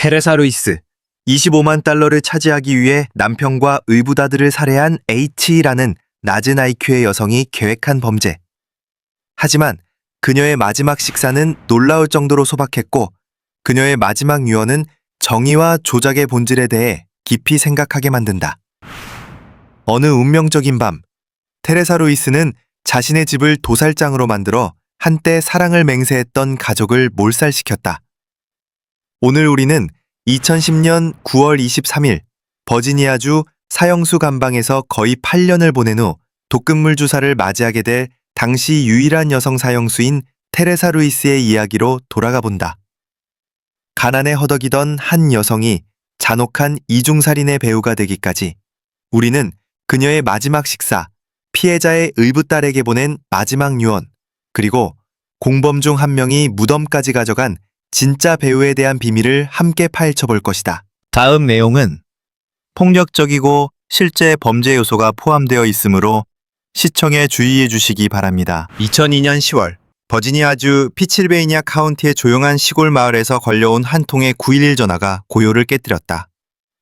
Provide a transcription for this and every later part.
테레사 루이스. 25만 달러를 차지하기 위해 남편과 의붓아들을 살해한 H라는 낮은 IQ의 여성이 계획한 범죄. 하지만 그녀의 마지막 식사는 놀라울 정도로 소박했고 그녀의 마지막 유언은 정의와 조작의 본질에 대해 깊이 생각하게 만든다. 어느 운명적인 밤, 테레사 루이스는 자신의 집을 도살장으로 만들어 한때 사랑을 맹세했던 가족을 몰살시켰다. 오늘 우리는 2010년 9월 23일 버지니아주 사형수 감방에서 거의 8년을 보낸 후 독극물 주사를 맞이하게 될 당시 유일한 여성 사형수인 테레사 루이스의 이야기로 돌아가 본다. 가난에 허덕이던 한 여성이 잔혹한 이중살인의 배우가 되기까지 우리는 그녀의 마지막 식사, 피해자의 의붓딸에게 보낸 마지막 유언, 그리고 공범 중 한 명이 무덤까지 가져간 진짜 배우에 대한 비밀을 함께 파헤쳐 볼 것이다. 다음 내용은 폭력적이고 실제 범죄 요소가 포함되어 있으므로 시청에 주의해 주시기 바랍니다. 2002년 10월 버지니아주 피칠베이니아 카운티의 조용한 시골 마을에서 걸려온 한 통의 911 전화가 고요를 깨뜨렸다.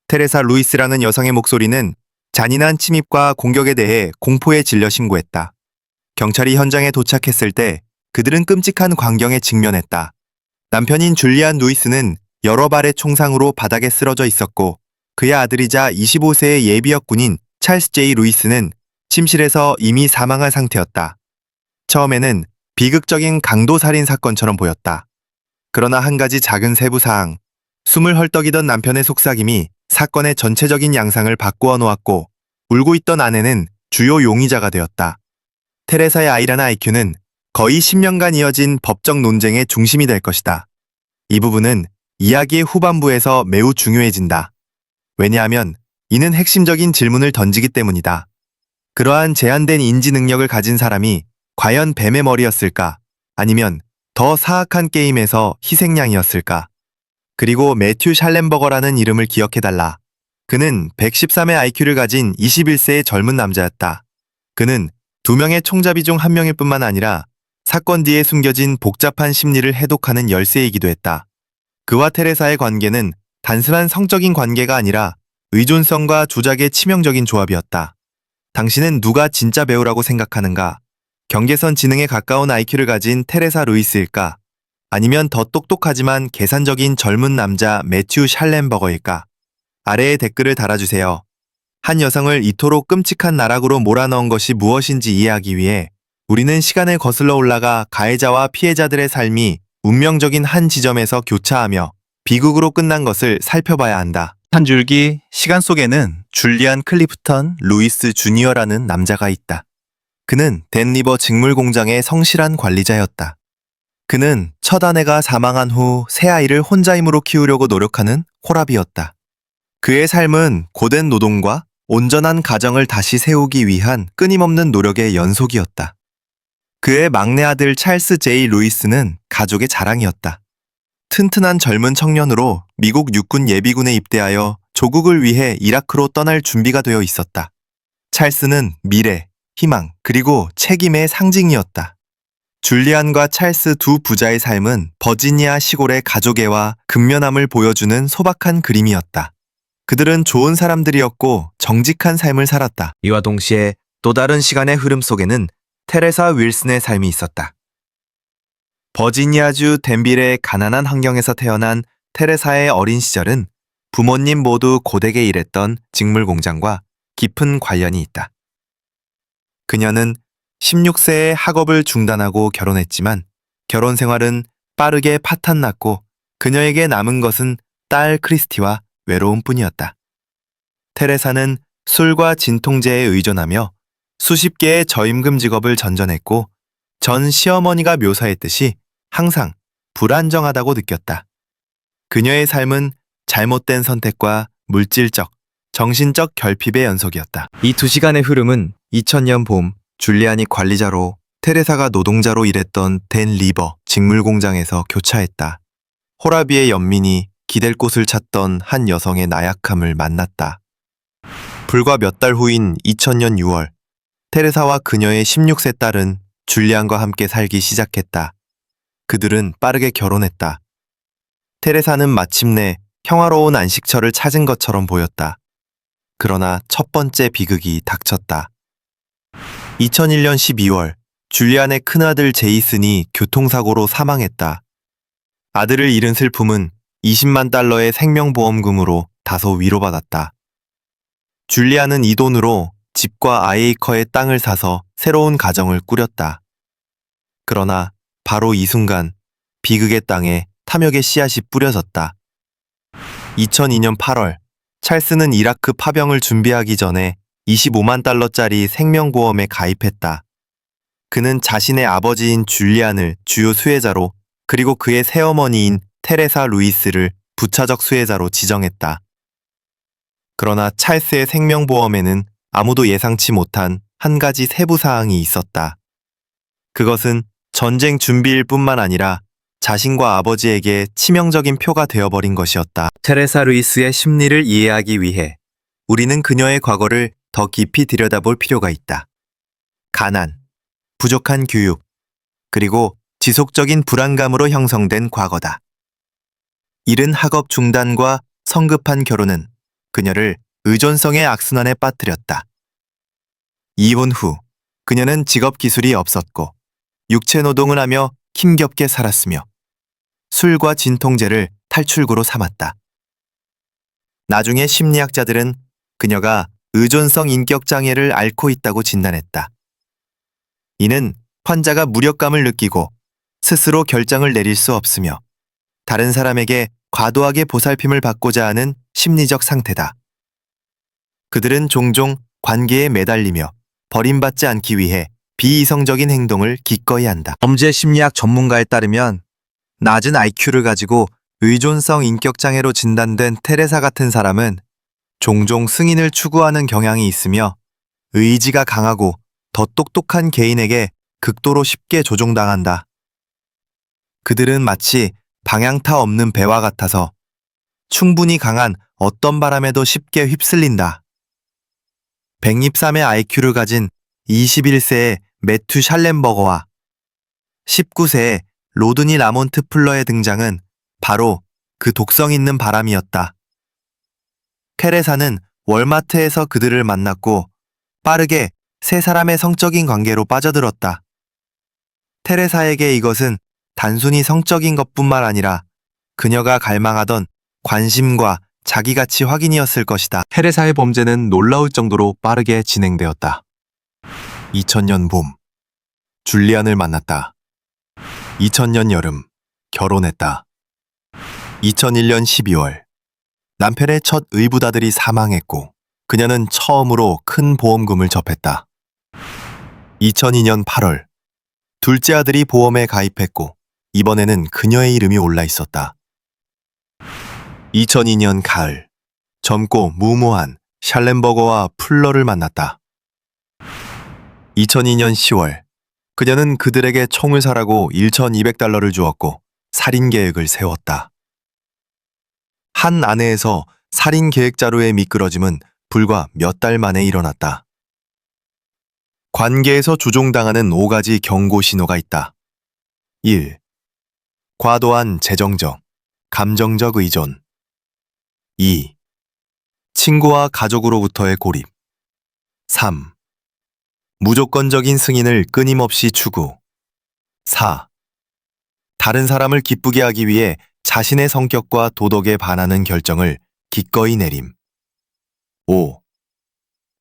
테레사 루이스라는 여성의 목소리는 잔인한 침입과 공격에 대해 공포에 질려 신고했다. 경찰이 현장에 도착했을 때 그들은 끔찍한 광경에 직면했다. 남편인 줄리안 루이스는 여러 발의 총상으로 바닥에 쓰러져 있었고 그의 아들이자 25세의 예비역 군인 찰스 제이 루이스는 침실에서 이미 사망한 상태였다. 처음에는 비극적인 강도 살인 사건처럼 보였다. 그러나 한 가지 작은 세부 사항, 숨을 헐떡이던 남편의 속삭임이 사건의 전체적인 양상을 바꾸어 놓았고 울고 있던 아내는 주요 용의자가 되었다. 테레사의 아이라나 아이큐는 거의 10년간 이어진 법적 논쟁의 중심이 될 것이다. 이 부분은 이야기의 후반부에서 매우 중요해진다. 왜냐하면 이는 핵심적인 질문을 던지기 때문이다. 그러한 제한된 인지 능력을 가진 사람이 과연 뱀의 머리였을까? 아니면 더 사악한 게임에서 희생양이었을까? 그리고 매튜 샬렘버거라는 이름을 기억해달라. 그는 113의 IQ를 가진 21세의 젊은 남자였다. 그는 두 명의 총잡이 중 한 명일 뿐만 아니라 사건 뒤에 숨겨진 복잡한 심리를 해독하는 열쇠이기도 했다. 그와 테레사의 관계는 단순한 성적인 관계가 아니라 의존성과 조작의 치명적인 조합이었다. 당신은 누가 진짜 배우라고 생각하는가? 경계선 지능에 가까운 IQ를 가진 테레사 루이스일까? 아니면 더 똑똑하지만 계산적인 젊은 남자 매튜 샬렘버거일까? 아래에 댓글을 달아주세요. 한 여성을 이토록 끔찍한 나락으로 몰아넣은 것이 무엇인지 이해하기 위해 우리는 시간을 거슬러 올라가 가해자와 피해자들의 삶이 운명적인 한 지점에서 교차하며 비극으로 끝난 것을 살펴봐야 한다. 한 줄기 시간 속에는 줄리안 클리프턴 루이스 주니어라는 남자가 있다. 그는 댄리버 직물 공장의 성실한 관리자였다. 그는 첫 아내가 사망한 후 새 아이를 혼자 힘으로 키우려고 노력하는 호랍이었다. 그의 삶은 고된 노동과 온전한 가정을 다시 세우기 위한 끊임없는 노력의 연속이었다. 그의 막내 아들 찰스 제이 루이스는 가족의 자랑이었다. 튼튼한 젊은 청년으로 미국 육군 예비군에 입대하여 조국을 위해 이라크로 떠날 준비가 되어 있었다. 찰스는 미래, 희망, 그리고 책임의 상징이었다. 줄리안과 찰스 두 부자의 삶은 버지니아 시골의 가족애와 근면함을 보여주는 소박한 그림이었다. 그들은 좋은 사람들이었고 정직한 삶을 살았다. 이와 동시에 또 다른 시간의 흐름 속에는 테레사 윌슨의 삶이 있었다. 버지니아주 덴빌의 가난한 환경에서 태어난 테레사의 어린 시절은 부모님 모두 고되게 일했던 직물 공장과 깊은 관련이 있다. 그녀는 16세에 학업을 중단하고 결혼했지만 결혼 생활은 빠르게 파탄났고 그녀에게 남은 것은 딸 크리스티와 외로움 뿐이었다. 테레사는 술과 진통제에 의존하며 수십 개의 저임금 직업을 전전했고 전 시어머니가 묘사했듯이 항상 불안정하다고 느꼈다. 그녀의 삶은 잘못된 선택과 물질적, 정신적 결핍의 연속이었다. 이 두 시간의 흐름은 2000년 봄 줄리안이 관리자로 테레사가 노동자로 일했던 댄 리버 직물 공장에서 교차했다. 호라비의 연민이 기댈 곳을 찾던 한 여성의 나약함을 만났다. 불과 몇 달 후인 2000년 6월, 테레사와 그녀의 16세 딸은 줄리안과 함께 살기 시작했다. 그들은 빠르게 결혼했다. 테레사는 마침내 평화로운 안식처를 찾은 것처럼 보였다. 그러나 첫 번째 비극이 닥쳤다. 2001년 12월, 줄리안의 큰아들 제이슨이 교통사고로 사망했다. 아들을 잃은 슬픔은 20만 달러의 생명보험금으로 다소 위로받았다. 줄리안은 이 돈으로 집과 아이에이커의 땅을 사서 새로운 가정을 꾸렸다. 그러나 바로 이 순간 비극의 땅에 탐욕의 씨앗이 뿌려졌다. 2002년 8월, 찰스는 이라크 파병을 준비하기 전에 25만 달러짜리 생명보험에 가입했다. 그는 자신의 아버지인 줄리안을 주요 수혜자로 그리고 그의 새어머니인 테레사 루이스를 부차적 수혜자로 지정했다. 그러나 찰스의 생명보험에는 아무도 예상치 못한 한 가지 세부 사항이 있었다. 그것은 전쟁 준비일 뿐만 아니라 자신과 아버지에게 치명적인 표가 되어버린 것이었다. 테레사 루이스의 심리를 이해하기 위해 우리는 그녀의 과거를 더 깊이 들여다볼 필요가 있다. 가난, 부족한 교육, 그리고 지속적인 불안감으로 형성된 과거다. 이른 학업 중단과 성급한 결혼은 그녀를 의존성의 악순환에 빠뜨렸다. 이혼 후 그녀는 직업 기술이 없었고 육체 노동을 하며 힘겹게 살았으며 술과 진통제를 탈출구로 삼았다. 나중에 심리학자들은 그녀가 의존성 인격 장애를 앓고 있다고 진단했다. 이는 환자가 무력감을 느끼고 스스로 결정을 내릴 수 없으며 다른 사람에게 과도하게 보살핌을 받고자 하는 심리적 상태다. 그들은 종종 관계에 매달리며 버림받지 않기 위해 비이성적인 행동을 기꺼이 한다. 범죄 심리학 전문가에 따르면 낮은 IQ를 가지고 의존성 인격장애로 진단된 테레사 같은 사람은 종종 승인을 추구하는 경향이 있으며 의지가 강하고 더 똑똑한 개인에게 극도로 쉽게 조종당한다. 그들은 마치 방향타 없는 배와 같아서 충분히 강한 어떤 바람에도 쉽게 휩쓸린다. 123의 IQ를 가진 21세의 매튜 샬렌버거와 19세의 로드니 라몬트 플러의 등장은 바로 그 독성 있는 바람이었다. 테레사는 월마트에서 그들을 만났고 빠르게 세 사람의 성적인 관계로 빠져들었다. 테레사에게 이것은 단순히 성적인 것뿐만 아니라 그녀가 갈망하던 관심과 자기가치 확인이었을 것이다. 테레사의 범죄는 놀라울 정도로 빠르게 진행되었다. 2000년 봄, 줄리안을 만났다. 2000년 여름, 결혼했다. 2001년 12월, 남편의 첫 의붓아들이 사망했고, 그녀는 처음으로 큰 보험금을 접했다. 2002년 8월, 둘째 아들이 보험에 가입했고, 이번에는 그녀의 이름이 올라 있었다. 2002년 가을, 젊고 무모한 샬렌버거와 풀러를 만났다. 2002년 10월, 그녀는 그들에게 총을 사라고 1,200달러를 주었고 살인 계획을 세웠다. 한 아내에서 살인 계획자로의 미끄러짐은 불과 몇 달 만에 일어났다. 관계에서 조종당하는 5가지 경고 신호가 있다. 1. 과도한 재정적, 감정적 의존. 2. 친구와 가족으로부터의 고립. 3. 무조건적인 승인을 끊임없이 추구. 4. 다른 사람을 기쁘게 하기 위해 자신의 성격과 도덕에 반하는 결정을 기꺼이 내림. 5.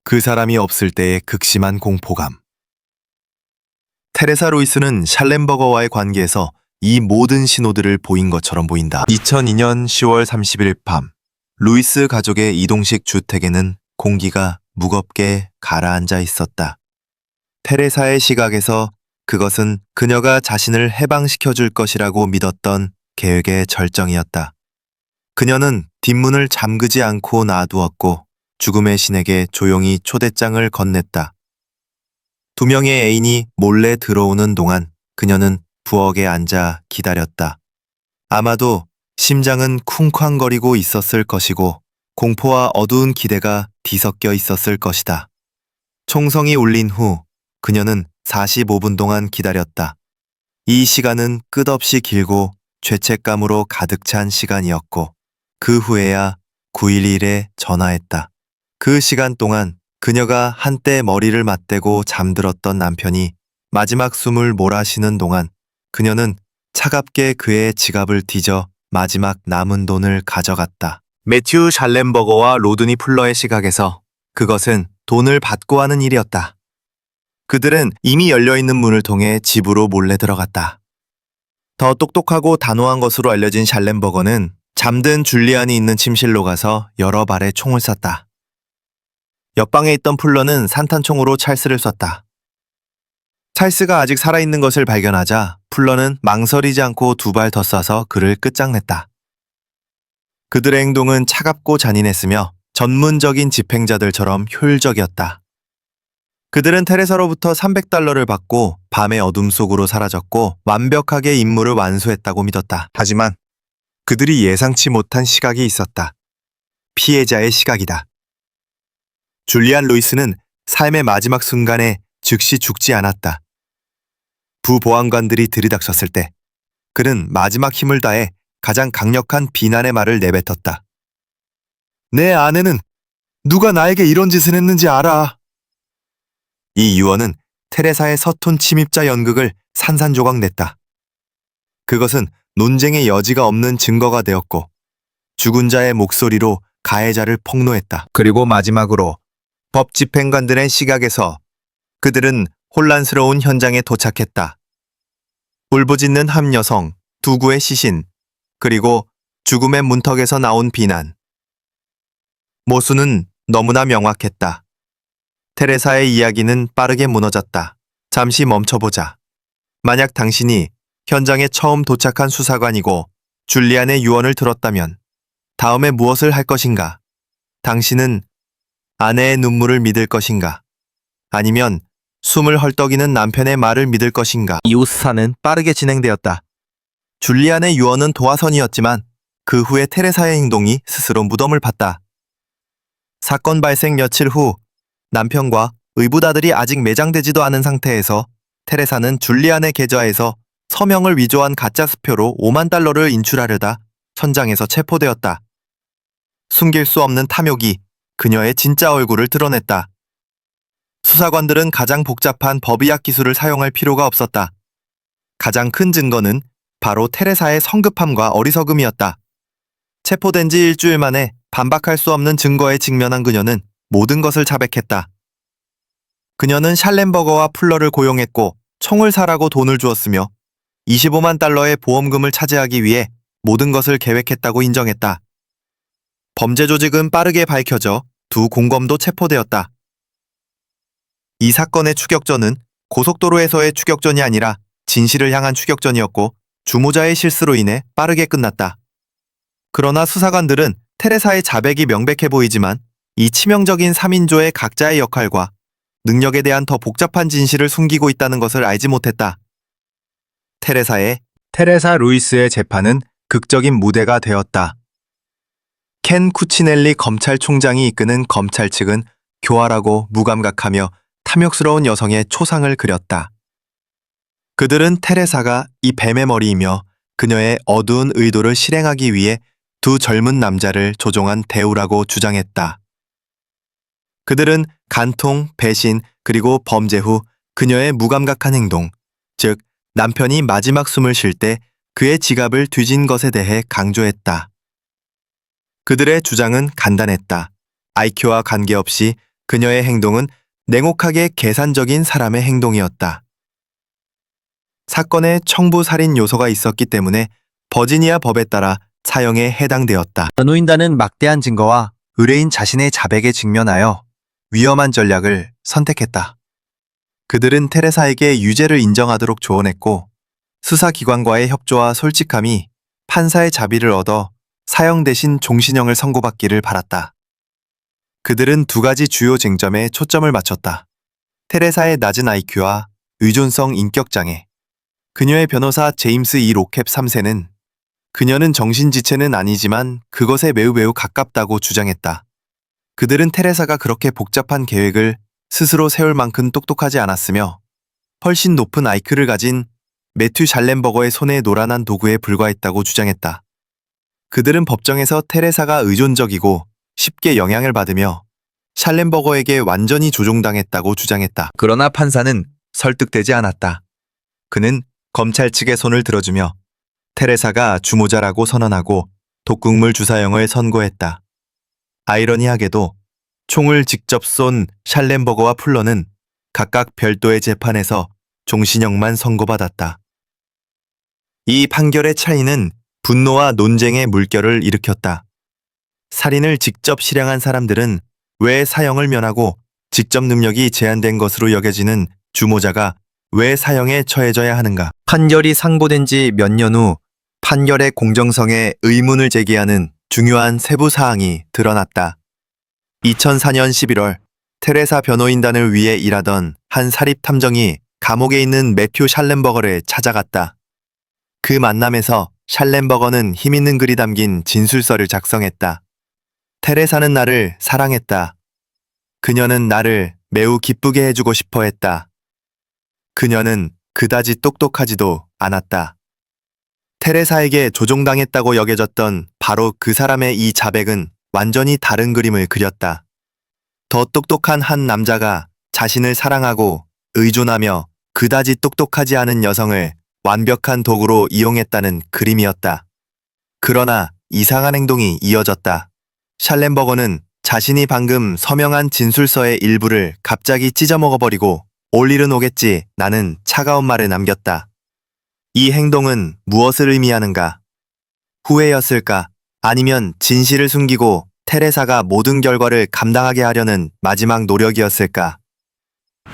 그 사람이 없을 때의 극심한 공포감. 테레사 로이스는 샬렌버거와의 관계에서 이 모든 신호들을 보인 것처럼 보인다. 2002년 10월 30일 밤, 루이스 가족의 이동식 주택에는 공기가 무겁게 가라앉아 있었다. 테레사의 시각에서 그것은 그녀가 자신을 해방시켜 줄 것이라고 믿었던 계획의 절정이었다. 그녀는 뒷문을 잠그지 않고 놔두었고 죽음의 신에게 조용히 초대장을 건넸다. 두 명의 애인이 몰래 들어오는 동안 그녀는 부엌에 앉아 기다렸다. 아마도 심장은 쿵쾅거리고 있었을 것이고 공포와 어두운 기대가 뒤섞여 있었을 것이다. 총성이 울린 후 그녀는 45분 동안 기다렸다. 이 시간은 끝없이 길고 죄책감으로 가득 찬 시간이었고 그 후에야 911에 전화했다. 그 시간 동안 그녀가 한때 머리를 맞대고 잠들었던 남편이 마지막 숨을 몰아쉬는 동안 그녀는 차갑게 그의 지갑을 뒤져 마지막 남은 돈을 가져갔다. 매튜 샬렘버거와 로드니 풀러의 시각에서 그것은 돈을 받고 하는 일이었다. 그들은 이미 열려있는 문을 통해 집으로 몰래 들어갔다. 더 똑똑하고 단호한 것으로 알려진 샬렘버거는 잠든 줄리안이 있는 침실로 가서 여러 발에 총을 쐈다. 옆방에 있던 풀러는 산탄총으로 찰스를 쐈다. 찰스가 아직 살아있는 것을 발견하자 풀러는 망설이지 않고 두 발더 쏴서 그를 끝장냈다. 그들의 행동은 차갑고 잔인했으며 전문적인 집행자들처럼 효율적이었다. 그들은 테레사로부터 300달러를 받고 밤의 어둠 속으로 사라졌고 완벽하게 임무를 완수했다고 믿었다. 하지만 그들이 예상치 못한 시각이 있었다. 피해자의 시각이다. 줄리안 로이스는 삶의 마지막 순간에 즉시 죽지 않았다. 부보안관들이 들이닥쳤을 때 그는 마지막 힘을 다해 가장 강력한 비난의 말을 내뱉었다. 내 아내는 누가 나에게 이런 짓을 했는지 알아. 이 유언은 테레사의 서툰 침입자 연극을 산산조각 냈다. 그것은 논쟁의 여지가 없는 증거가 되었고 죽은 자의 목소리로 가해자를 폭로했다. 그리고 마지막으로 법 집행관들의 시각에서 그들은 혼란스러운 현장에 도착했다. 울부짖는 한 여성, 두 구의 시신, 그리고 죽음의 문턱에서 나온 비난. 모수는 너무나 명확했다. 테레사의 이야기는 빠르게 무너졌다. 잠시 멈춰보자. 만약 당신이 현장에 처음 도착한 수사관이고 줄리안의 유언을 들었다면 다음에 무엇을 할 것인가? 당신은 아내의 눈물을 믿을 것인가? 아니면 숨을 헐떡이는 남편의 말을 믿을 것인가? 이후 수사는 빠르게 진행되었다. 줄리안의 유언은 도화선이었지만 그 후에 테레사의 행동이 스스로 무덤을 팠다. 사건 발생 며칠 후 남편과 의붓아들이 아직 매장되지도 않은 상태에서 테레사는 줄리안의 계좌에서 서명을 위조한 가짜 수표로 5만 달러를 인출하려다 현장에서 체포되었다. 숨길 수 없는 탐욕이 그녀의 진짜 얼굴을 드러냈다. 수사관들은 가장 복잡한 법의학 기술을 사용할 필요가 없었다. 가장 큰 증거는 바로 테레사의 성급함과 어리석음이었다. 체포된 지 일주일 만에 반박할 수 없는 증거에 직면한 그녀는 모든 것을 자백했다. 그녀는 샬렘버거와 풀러를 고용했고 총을 사라고 돈을 주었으며 25만 달러의 보험금을 차지하기 위해 모든 것을 계획했다고 인정했다. 범죄 조직은 빠르게 밝혀져 두 공범도 체포되었다. 이 사건의 추격전은 고속도로에서의 추격전이 아니라 진실을 향한 추격전이었고 주모자의 실수로 인해 빠르게 끝났다. 그러나 수사관들은 테레사의 자백이 명백해 보이지만 이 치명적인 3인조의 각자의 역할과 능력에 대한 더 복잡한 진실을 숨기고 있다는 것을 알지 못했다. 테레사의 테레사 루이스의 재판은 극적인 무대가 되었다. 켄 쿠치넬리 검찰총장이 이끄는 검찰 측은 교활하고 무감각하며 탐욕스러운 여성의 초상을 그렸다. 그들은 테레사가 이 뱀의 머리이며 그녀의 어두운 의도를 실행하기 위해 두 젊은 남자를 조종한 대우라고 주장했다. 그들은 간통, 배신, 그리고 범죄 후 그녀의 무감각한 행동, 즉 남편이 마지막 숨을 쉴 때 그의 지갑을 뒤진 것에 대해 강조했다. 그들의 주장은 간단했다. IQ와 관계없이 그녀의 행동은 냉혹하게 계산적인 사람의 행동이었다. 사건에 청부 살인 요소가 있었기 때문에 버지니아 법에 따라 사형에 해당되었다. 노인단은 막대한 증거와 의뢰인 자신의 자백에 직면하여 위험한 전략을 선택했다. 그들은 테레사에게 유죄를 인정하도록 조언했고 수사기관과의 협조와 솔직함이 판사의 자비를 얻어 사형 대신 종신형을 선고받기를 바랐다. 그들은 두 가지 주요 쟁점에 초점을 맞췄다. 테레사의 낮은 IQ와 의존성 인격장애. 그녀의 변호사 제임스 이 로캡 3세는 그녀는 정신지체는 아니지만 그것에 매우 매우 가깝다고 주장했다. 그들은 테레사가 그렇게 복잡한 계획을 스스로 세울 만큼 똑똑하지 않았으며 훨씬 높은 IQ를 가진 매튜 잘렘버거의 손에 노란한 도구에 불과했다고 주장했다. 그들은 법정에서 테레사가 의존적이고 쉽게 영향을 받으며 샬렌버거에게 완전히 조종당했다고 주장했다. 그러나 판사는 설득되지 않았다. 그는 검찰 측의 손을 들어주며 테레사가 주모자라고 선언하고 독극물 주사형을 선고했다. 아이러니하게도 총을 직접 쏜 샬렌버거와 풀러는 각각 별도의 재판에서 종신형만 선고받았다. 이 판결의 차이는 분노와 논쟁의 물결을 일으켰다. 살인을 직접 실행한 사람들은 왜 사형을 면하고 직접 능력이 제한된 것으로 여겨지는 주모자가 왜 사형에 처해져야 하는가? 판결이 상고된 지 몇 년 후 판결의 공정성에 의문을 제기하는 중요한 세부 사항이 드러났다. 2004년 11월 테레사 변호인단을 위해 일하던 한 사립 탐정이 감옥에 있는 매튜 샬렌버거를 찾아갔다. 그 만남에서 샬렌버거는 힘있는 글이 담긴 진술서를 작성했다. 테레사는 나를 사랑했다. 그녀는 나를 매우 기쁘게 해주고 싶어 했다. 그녀는 그다지 똑똑하지도 않았다. 테레사에게 조종당했다고 여겨졌던 바로 그 사람의 이 자백은 완전히 다른 그림을 그렸다. 더 똑똑한 한 남자가 자신을 사랑하고 의존하며 그다지 똑똑하지 않은 여성을 완벽한 도구로 이용했다는 그림이었다. 그러나 이상한 행동이 이어졌다. 샬렌버거는 자신이 방금 서명한 진술서의 일부를 갑자기 찢어먹어버리고 올 일은 오겠지 나는 차가운 말을 남겼다. 이 행동은 무엇을 의미하는가? 후회였을까? 아니면 진실을 숨기고 테레사가 모든 결과를 감당하게 하려는 마지막 노력이었을까?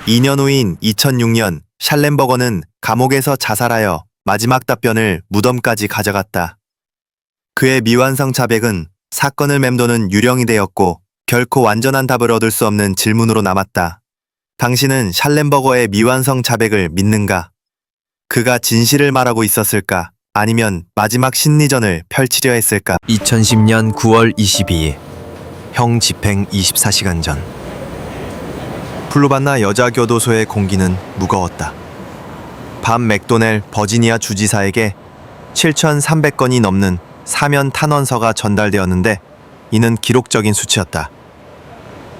2년 후인 2006년 샬렌버거는 감옥에서 자살하여 마지막 답변을 무덤까지 가져갔다. 그의 미완성 자백은 사건을 맴도는 유령이 되었고 결코 완전한 답을 얻을 수 없는 질문으로 남았다. 당신은 샬렌버거의 미완성 자백을 믿는가? 그가 진실을 말하고 있었을까? 아니면 마지막 심리전을 펼치려 했을까? 2010년 9월 22일 형 집행 24시간 전 플루반나 여자 교도소의 공기는 무거웠다. 밤 맥도넬 버지니아 주지사에게 7,300건이 넘는 사면 탄원서가 전달되었는데 이는 기록적인 수치였다.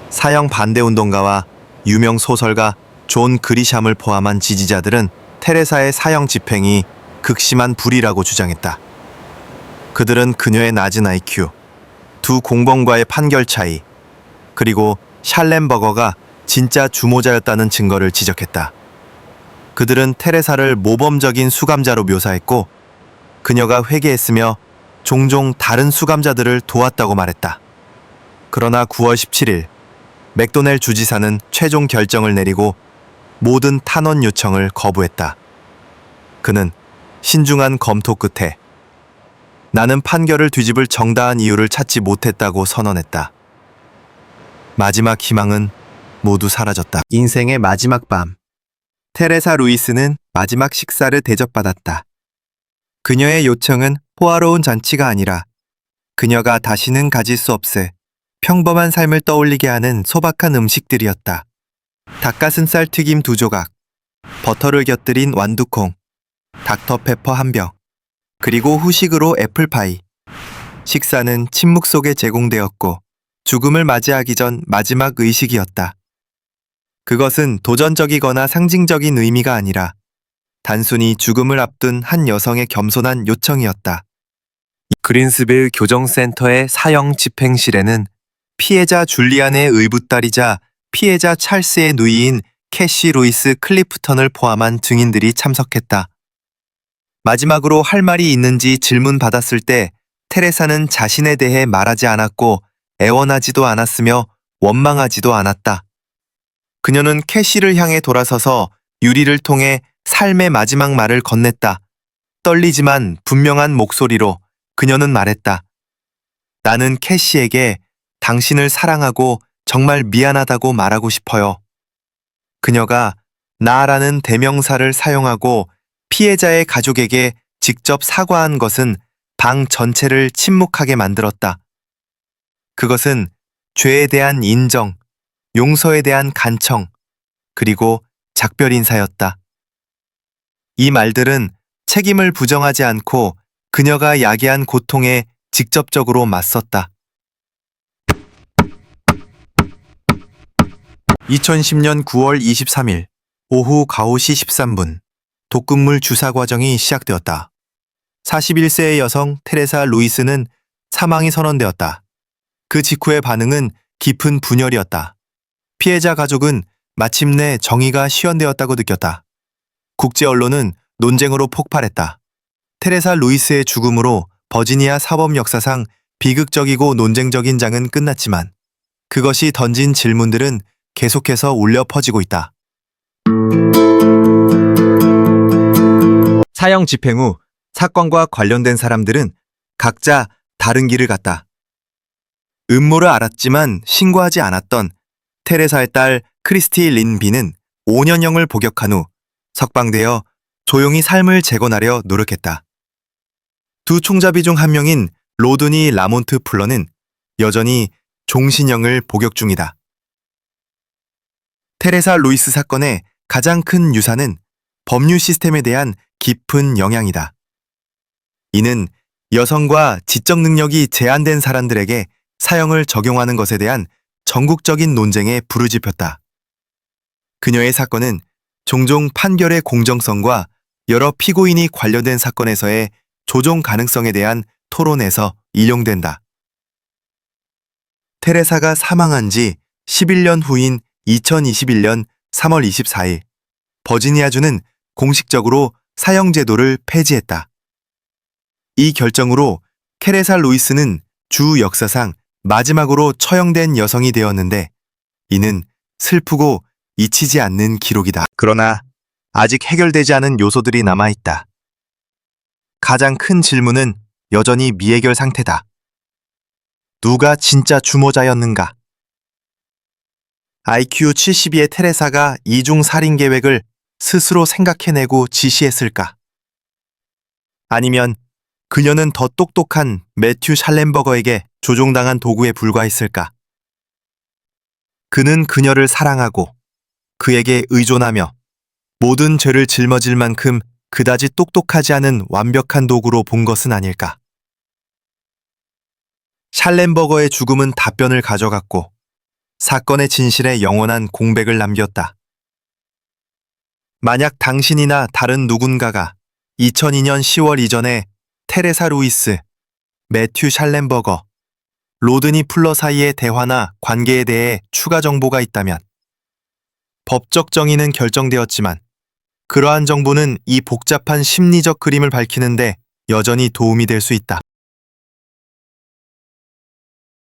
사형 반대 운동가와 유명 소설가 존 그리샴을 포함한 지지자들은 테레사의 사형 집행이 극심한 불이라고 주장했다. 그들은 그녀의 낮은 IQ, 두 공범과의 판결 차이, 그리고 샬렌버거가 진짜 주모자였다는 증거를 지적했다. 그들은 테레사를 모범적인 수감자로 묘사했고 그녀가 회개했으며 종종 다른 수감자들을 도왔다고 말했다. 그러나 9월 17일 맥도넬 주지사는 최종 결정을 내리고 모든 탄원 요청을 거부했다. 그는 신중한 검토 끝에 나는 판결을 뒤집을 정당한 이유를 찾지 못했다고 선언했다. 마지막 희망은 모두 사라졌다. 인생의 마지막 밤. 테레사 루이스는 마지막 식사를 대접받았다. 그녀의 요청은 호화로운 잔치가 아니라 그녀가 다시는 가질 수 없을 평범한 삶을 떠올리게 하는 소박한 음식들이었다. 닭가슴살 튀김 두 조각, 버터를 곁들인 완두콩, 닥터페퍼 한 병, 그리고 후식으로 애플파이. 식사는 침묵 속에 제공되었고 죽음을 맞이하기 전 마지막 의식이었다. 그것은 도전적이거나 상징적인 의미가 아니라 단순히 죽음을 앞둔 한 여성의 겸손한 요청이었다. 그린스빌 교정센터의 사형 집행실에는 피해자 줄리안의 의붓딸이자 피해자 찰스의 누이인 캐시 루이스 클리프턴을 포함한 증인들이 참석했다. 마지막으로 할 말이 있는지 질문 받았을 때 테레사는 자신에 대해 말하지 않았고 애원하지도 않았으며 원망하지도 않았다. 그녀는 캐시를 향해 돌아서서 유리를 통해 삶의 마지막 말을 건넸다. 떨리지만 분명한 목소리로 그녀는 말했다. 나는 캐시에게 당신을 사랑하고 정말 미안하다고 말하고 싶어요. 그녀가 나라는 대명사를 사용하고 피해자의 가족에게 직접 사과한 것은 방 전체를 침묵하게 만들었다. 그것은 죄에 대한 인정, 용서에 대한 간청, 그리고 작별 인사였다. 이 말들은 책임을 부정하지 않고 그녀가 야기한 고통에 직접적으로 맞섰다. 2010년 9월 23일 오후 가오시 13분 독극물 주사 과정이 시작되었다. 41세의 여성 테레사 루이스는 사망이 선언되었다. 그 직후의 반응은 깊은 분열이었다. 피해자 가족은 마침내 정의가 시현되었다고 느꼈다. 국제 언론은 논쟁으로 폭발했다. 테레사 루이스의 죽음으로 버지니아 사법 역사상 비극적이고 논쟁적인 장은 끝났지만 그것이 던진 질문들은 계속해서 울려 퍼지고 있다. 사형 집행 후 사건과 관련된 사람들은 각자 다른 길을 갔다. 음모를 알았지만 신고하지 않았던 테레사의 딸 크리스티 린비는 5년형을 복역한 후 석방되어 조용히 삶을 재건하려 노력했다. 두 총잡이 중 한 명인 로드니 라몬트 플러는 여전히 종신형을 복역 중이다. 테레사 루이스 사건의 가장 큰 유사는 법률 시스템에 대한 깊은 영향이다. 이는 여성과 지적 능력이 제한된 사람들에게 사형을 적용하는 것에 대한 전국적인 논쟁에 부르짖혔다. 그녀의 사건은 종종 판결의 공정성과 여러 피고인이 관련된 사건에서의 조정 가능성에 대한 토론에서 인용된다. 테레사가 사망한 지 11년 후인 2021년 3월 24일, 버지니아주는 공식적으로 사형제도를 폐지했다. 이 결정으로 케레사 루이스는 주 역사상 마지막으로 처형된 여성이 되었는데 이는 슬프고 잊히지 않는 기록이다. 그러나 아직 해결되지 않은 요소들이 남아있다. 가장 큰 질문은 여전히 미해결 상태다. 누가 진짜 주모자였는가? IQ 72의 테레사가 이중 살인 계획을 스스로 생각해내고 지시했을까? 아니면 그녀는 더 똑똑한 매튜 샬렌버거에게 조종당한 도구에 불과했을까? 그는 그녀를 사랑하고 그에게 의존하며 모든 죄를 짊어질 만큼 그다지 똑똑하지 않은 완벽한 도구로 본 것은 아닐까? 샬렌버거의 죽음은 답변을 가져갔고 사건의 진실에 영원한 공백을 남겼다. 만약 당신이나 다른 누군가가 2002년 10월 이전에 테레사 루이스, 매튜 샬렌버거, 로드니 플러 사이의 대화나 관계에 대해 추가 정보가 있다면 법적 정의는 결정되었지만 그러한 정보는 이 복잡한 심리적 그림을 밝히는데 여전히 도움이 될 수 있다.